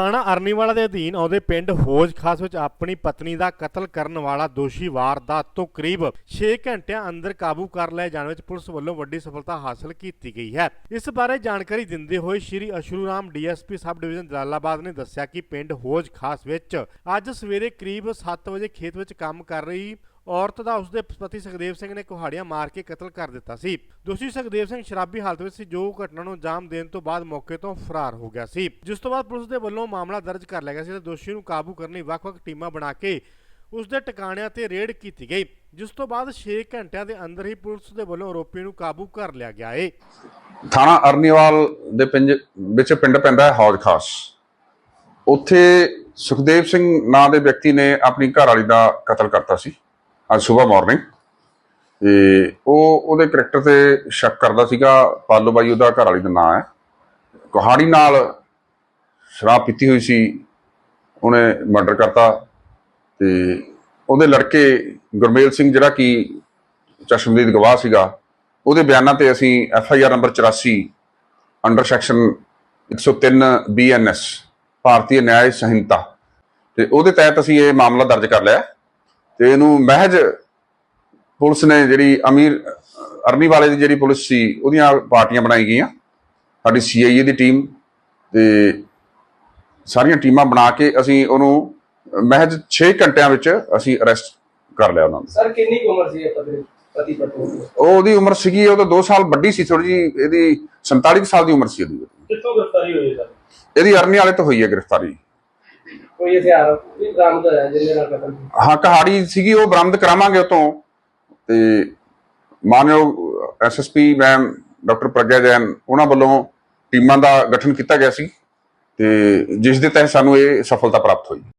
ਥਾਣਾ ਅਰਨੀਵਾਲਾ ਦੇ ਅਧੀਨ ਆਉਂਦੇ ਪਿੰਡ ਹੋਜ ਖਾਸ ਵਿੱਚ ਆਪਣੀ ਪਤਨੀ ਦਾ ਕਤਲ ਕਰਨ ਵਾਲਾ ਦੋਸ਼ੀ ਵਾਰਦਾਤ ਤੋਂ ਕਰੀਬ 6 ਘੰਟਿਆਂ ਅੰਦਰ ਕਾਬੂ ਕਰ ਲਏ ਜਾਣ ਵਿੱਚ ਪੁਲਿਸ ਵੱਲੋਂ ਵੱਡੀ ਸਫਲਤਾ ਹਾਸਲ ਕੀਤੀ ਗਈ ਹੈ। ਇਸ ਬਾਰੇ ਜਾਣਕਾਰੀ ਦਿੰਦੇ ਹੋਏ Shri Ashuram DSP sub division Jalalabad ਨੇ ਦੱਸਿਆ ਕਿ ਪਿੰਡ ਹੋਜ ਖਾਸ ਵਿੱਚ ਅੱਜ ਸਵੇਰੇ ਕਰੀਬ 7 ਵਜੇ ਖੇਤ ਵਿੱਚ ਕੰਮ ਕਰ ਰਹੀ ਔਰਤ ਦਾ ਉਸਦੇ ਪਤੀ ਸੁਖਦੇਵ ਸਿੰਘ ਨੇ ਕੁਹਾੜੀਆਂ ਮਾਰ ਕੇ ਕਤਲ ਕਰ ਦਿੱਤਾ ਸੀ। ਦੋਸ਼ੀ ਸੁਖਦੇਵ ਸਿੰਘ ਸ਼ਰਾਬੀ ਹਾਲਤ ਵਿੱਚ ਸੀ, ਜੋ ਘਟਨਾ ਨੂੰ ਅੰਜਾਮ ਦੇਣ ਤੋਂ ਬਾਅਦ ਮੌਕੇ ਤੋਂ ਫਰਾਰ ਹੋ ਗਿਆ ਸੀ। ਜਿਸ ਤੋਂ ਬਾਅਦ ਪੁਲਿਸ ਦੇ ਵੱਲੋਂ ਮਾਮਲਾ ਦਰਜ ਕਰ ਲਿਆ ਗਿਆ ਸੀ ਤੇ ਦੋਸ਼ੀ ਨੂੰ ਕਾਬੂ ਕਰਨ ਲਈ ਵੱਖ-ਵੱਖ ਟੀਮਾਂ ਬਣਾ ਕੇ ਉਸ ਦੇ ਟਿਕਾਣਿਆਂ ਤੇ ਰੇਡ ਕੀਤੀ ਗਈ। ਜਿਸ ਤੋਂ ਬਾਅਦ 6 ਘੰਟਿਆਂ ਦੇ ਅੰਦਰ ਹੀ ਪੁਲਿਸ ਦੇ ਵੱਲੋਂ ਆਰੋਪੀ ਨੂੰ ਕਾਬੂ ਕਰ ਲਿਆ ਗਿਆ ਏ। ਥਾਣਾ ਅਰਨੀਵਾਲ ਦੇ ਪਿੰਜ, ਵਿੱਚ ਪਿੰਡ ਪੈਂਦਾ ਹੈ ਹੌਜ ਉੱਥੇ ਸੁਖਦੇਵ ਸਿੰਘ ਨਾਂ ਦੇ ਵਿਅਕਤੀ ਨੇ ਆਪਣੀ ਘਰਵਾਲੀ ਦਾ ਕਤਲ ਕਰਤਾ ਸੀ। ਅੱਜ ਸਵੇਰ ਮਾਰਨਿੰਗ ਤੇ ਉਹ ਉਹਦੇ ਕਰੈਕਟਰ ਤੇ ਸ਼ੱਕ ਕਰਦਾ ਸੀਗਾ, ਪਾਲੋ ਬਾਈ ਉਹਦਾ ਘਰਵਾਲੀ ਦਾ ਨਾਂ ਹੈ। ਕੁਹਾੜੀ ਨਾਲ ਸ਼ਰਾਬ ਪੀਤੀ ਹੋਈ ਸੀ, ਉਹਨੇ ਮਰਡਰ ਕਰਤਾ, ਤੇ ਉਹਦੇ ਲੜਕੇ ਗੁਰਮੇਲ ਸਿੰਘ ਜਿਹੜਾ ਕਿ ਚਸ਼ਮਦੀਦ ਗਵਾਹ ਸੀਗਾ, ਉਹਦੇ ਬਿਆਨਾਂ ਤੇ ਅਸੀਂ F I R number 84 under section 103 BNS Bharatiya Nyaya Sanhita. ਤੇ ਉਹਦੇ ਤਹਿਤ ਅਸੀਂ ਇਹ ਮਾਮਲਾ ਦਰਜ ਕਰ ਲਿਆ। ਤੇ ਇਹਨੂੰ ਮਹਿਜ ਪੁਲਿਸ ਨੇ ਜਿਹੜੀ ਅਮੀਰ ਅਰਨੀ ਵਾਲੇ ਦੀ ਜਿਹੜੀ ਪੁਲਿਸ ਸੀ ਉਹਦੀਆਂ ਪਾਰਟੀਆਂ ਬਣਾਈ ਗਈਆਂ। ਸਾਡੀ ਸੀਆਈਏ ਦੀ ਟੀਮ ਤੇ ਸਾਰੀਆਂ ਟੀਮਾਂ ਬਣਾ ਕੇ ਅਸੀਂ ਉਹਨੂੰ ਮਹਿਜ 6 ਘੰਟਿਆਂ ਵਿੱਚ ਅਸੀਂ ਅਰੈਸਟ ਕਰ ਲਿਆ ਉਹਨਾਂ ਨੂੰ। ਸਰ ਕਿੰਨੀ ਉਮਰ ਸੀ ਇਹ ਪਤੀ ਪਤਨੀ ਉਹ ਉਹਦੀ ਉਮਰ ਸੀਗੀ ਉਹ ਤਾਂ 2 ਸਾਲ ਵੱਡੀ ਸੀ ਥੋੜੀ ਜੀ ਇਹਦੀ 47 ਕੁ ਸਾਲ ਦੀ ਉਮਰ ਸੀ ਉਹਦੀ। ਕਿੱਥੋਂ ਗ੍ਰਿਫਤਾਰੀ ਹੋਈ ਸਰ? ਇਹਦੀ ਅਰਨੀ ਵਾਲੇ ਤੋਂ ਹੋਈ ਹੈ ਗ੍ਰਿਫਤਾਰੀ। ਕੋਈ ਹਥਿਆਰ ਵੀ ਬਰਾਮਦ ਹੋਇਆ ਜਿਹਦੇ ਨਾਲ ਕਤਲ ਹਾਂ, ਕਹਾੜੀ ਸੀਗੀ, ਉਹ ਬਰਾਮਦ ਕਰਾਵਾਂਗੇ ਉਤੋਂ ਤੇ ਮਾਨਯੋਗ SSP ma'am doctor Pragya Jain, ਉਹਨਾਂ ਵੱਲੋਂ ਟੀਮਾਂ ਦਾ ਗਠਨ ਕੀਤਾ ਗਿਆ ਸੀ ਤੇ ਜਿਸ ਦੇ ਤਹਿਤ ਸਾਨੂੰ ਇਹ ਸਫਲਤਾ ਪ੍ਰਾਪਤ ਹੋਈ।